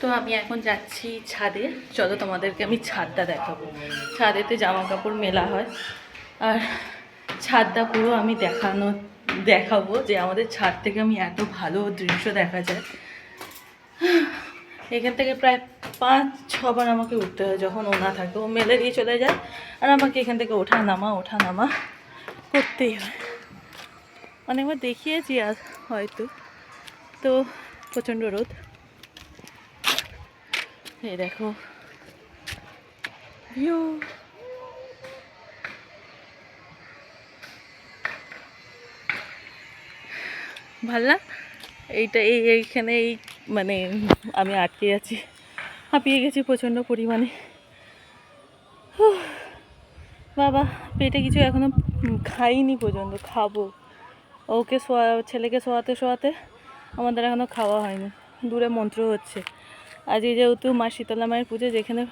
তো আমি এখন যাচ্ছি ছাদে। চলো তোমাদেরকে আমি ছাদটা দেখাবো। ছাদেতে জামা কাপড় মেলা হয়। আর ছাদটা পুরো আমি দেখানো, দেখাবো যে আমাদের ছাদ থেকে আমি এত ভালো দৃশ্য দেখা যায়। এখান থেকে প্রায় পাঁচ, ছবার আমাকে উঠতে হয় যখন ওনা থাকে। ও মেলে দিয়ে চলে যায় আর আমাকে এখান থেকে ওঠা, নামা ওঠা, নামা করতেই হয়। অনেকবার দেখিয়েছি আর হয়তো। তো প্রচণ্ড রোদ। এই দেখো। ভিউ ভালো না? এইটা এই এইখানে এই মানে আমি আটকে আছি। হাঁপিয়ে গেছি প্রচণ্ড পরিমাণে। বাবা পেটে কিছু এখনও খাইনি পর্যন্ত খাব। ওকে শোয়া ছেলেকে শোয়াতে শোয়াতে আমাদের এখনও খাওয়া হয়নি। দূরে মন্ত্র হচ্ছে। আজকে যেহেতু মা শীতলা মায়ের পুজো, যেখানে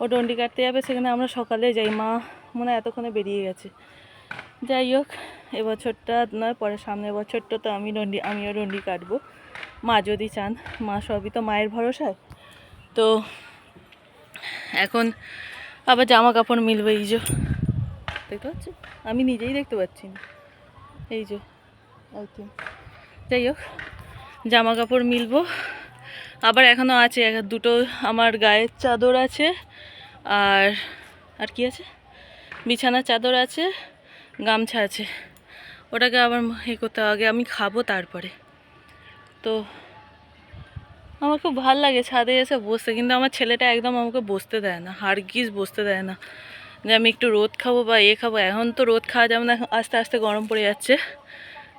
ও ডন্ডি কাটতে যাবে, সেখানে আমরা সকালে যাই। মা মনে হয় এতক্ষণে বেরিয়ে গেছে। যাই হোক, এবছরটা নয়, পরে সামনের বছরটা তো আমি ডন্ডি, আমিও ডন্ডি কাটবো। মা যদি চান, মা সবই তো মায়ের ভরসায়। তো এখন আবার জামা কাপড় মিলবে, এই যে। দেখতে পাচ্ছ? আমি নিজেই দেখতে পাচ্ছি না। এই যে যাই হোক, জামা কাপড় মিলবো। আবার এখনও আছে দুটো আমার গায়ের চাদর আছে, আর আর কি আছে? বিছানার চাদর আছে, গামছা আছে। ওটাকে আবার এ করতে আগে আমি খাব তারপরে। তো আমার খুব ভালো লাগে ছাদে এসে বসতে, কিন্তু আমার ছেলেটা একদম আমাকে বসতে দেয় না হারগিজ বসতে দেয় না। যে আমি একটু রোদ খাব বা এ খাব, এখন তো রোদ খাওয়া যাবে না আস্তে আস্তে গরম পড়ে যাচ্ছে।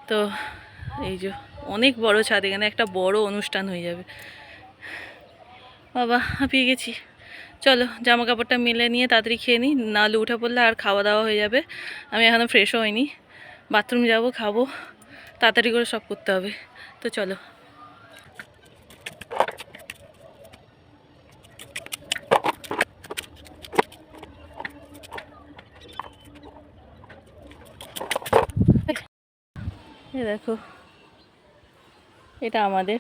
তো এই যে, অনেক বড় ছাদ, এখানে একটা বড় অনুষ্ঠান হয়ে যাবে। বাবা, হাঁপিয়ে গেছি। চলো জামা কাপড়টা মিলে নিয়ে তাড়াতাড়ি খেয়ে নিই। নাহলে উঠে পড়লে আর খাওয়া দাওয়া হয়ে যাবে। আমি এখনও ফ্রেশও হইনি। বাথরুম যাব, খাব। তাড়াতাড়ি করে সব করতে হবে। তো চলো। দেখো। এটা আমাদের।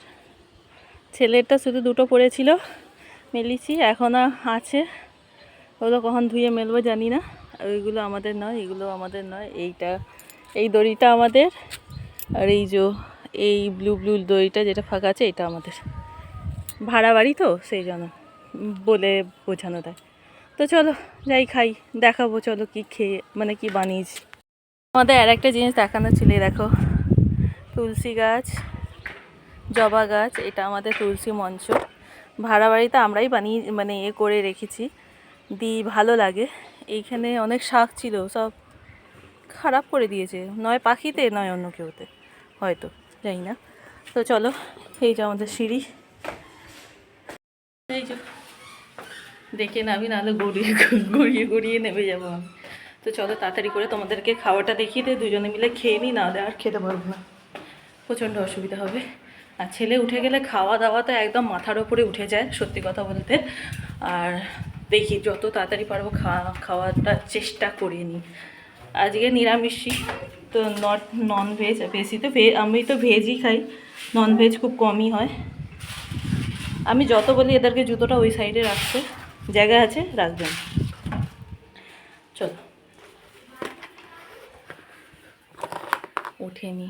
ছেলেরটা শুধু দুটো পড়েছিল, মেলিছি এখনও আছে। ওগুলো কখন ধুয়ে মেলবো জানি না। ওইগুলো আমাদের নয়, এগুলো আমাদের নয়, এইটা, এই দড়িটা আমাদের। আর এই যে, এই ব্লু ব্লু দড়িটা যেটা ফাঁকা আছে, এটা আমাদের। ভাড়া বাড়ি তো, সেই জন্য, বলে বোঝানো দেয় তো চলো, যাই খাই, দেখাবো, চলো কি খেয়ে মানে কি বানিয়েছি। আমাদের আর একটা জিনিস দেখানো ছিল দেখো, তুলসী গাছ। জবা গাছ, এটা আমাদের তুলসী মঞ্চ। ভাড়া বাড়িতে আমরাই বানিয়ে মানে এ করে রেখেছি। দি, ভালো লাগে। এইখানে অনেক শাক ছিল, সব খারাপ করে দিয়েছে। নয় পাখিতে, নয় অন্য কেউতে, হয়তো, জানি না। তো চলো, এই যে আমাদের সিঁড়ি। এই যে, দেখে নাবি নাহলে গড়িয়ে গড়িয়ে গড়িয়ে নেমে যাব আমি। তো চলো, তাড়াতাড়ি করে তোমাদেরকে খাওয়াটা দেখিয়ে দিয়ে দুজনে মিলে খেয়ে নিই নাহলে আর খেতে পারব না। প্রচণ্ড অসুবিধা হবে। আর ছেলে উঠে গেলে খাওয়া দাওয়া তো একদম মাথার ওপরে উঠে যায়, সত্যি কথা বলতে। আর দেখি যত তাড়াতাড়ি পারব খাওয়া, খাওয়াটা চেষ্টা করে নিই। আজকে নিরামিষই, তো নট নন ভেজ বেশি তো আমি তো ভেজই খাই নন ভেজ খুব কমই হয়। আমি যত বলি এদেরকে জুতোটা ওই সাইডে রাখতে জায়গা আছে, রাখবেন। চলো। ওঠেনি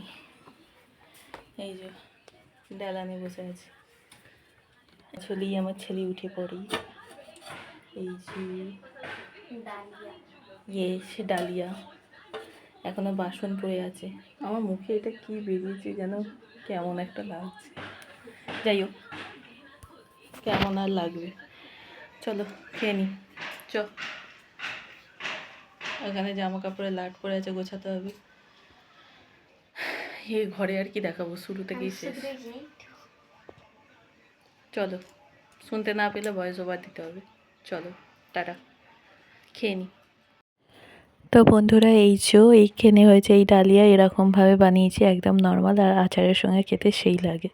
এই যে। ডালানে বসে আছে। আসলেই আমার ছেলে উঠে পড়ি। এই যে ইয়ে সে ডালিয়া। এখনও বাসন পড়ে আছে। আমার মুখে এটা কি বেরিয়েছে যেন কেমন একটা লাগছে। যাই হোক, কেমন আর লাগবে? চলো, খেয়ে নি। চ। এখানে জামা কাপড়ে লাট পরে আছে, গোছাতে হবে। এই ঘরে আর কি দেখাবো? শুরু থেকেই শেষ। চলো শুনতে না পেলে ভয়েস ওভার দিতে হবে। চলো টাটা। খেয়ে নি। তো বন্ধুরা এই যে এইখানে হয়েছে এই ডালিয়া এরকমভাবে বানিয়েছি একদম নর্মাল আর আচারের সঙ্গে খেতে সেই লাগে।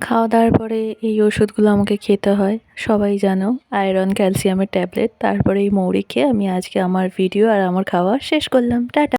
খাওয়া দাওয়ার পরে এই ওষুধগুলো আমাকে খেতে হয় সবাই জানো আয়রন ক্যালসিয়ামের ট্যাবলেট তারপরে এই মৌরি খেয়ে আমি আজকে আমার ভিডিও আর আমার খাওয়া শেষ করলাম। টাটা।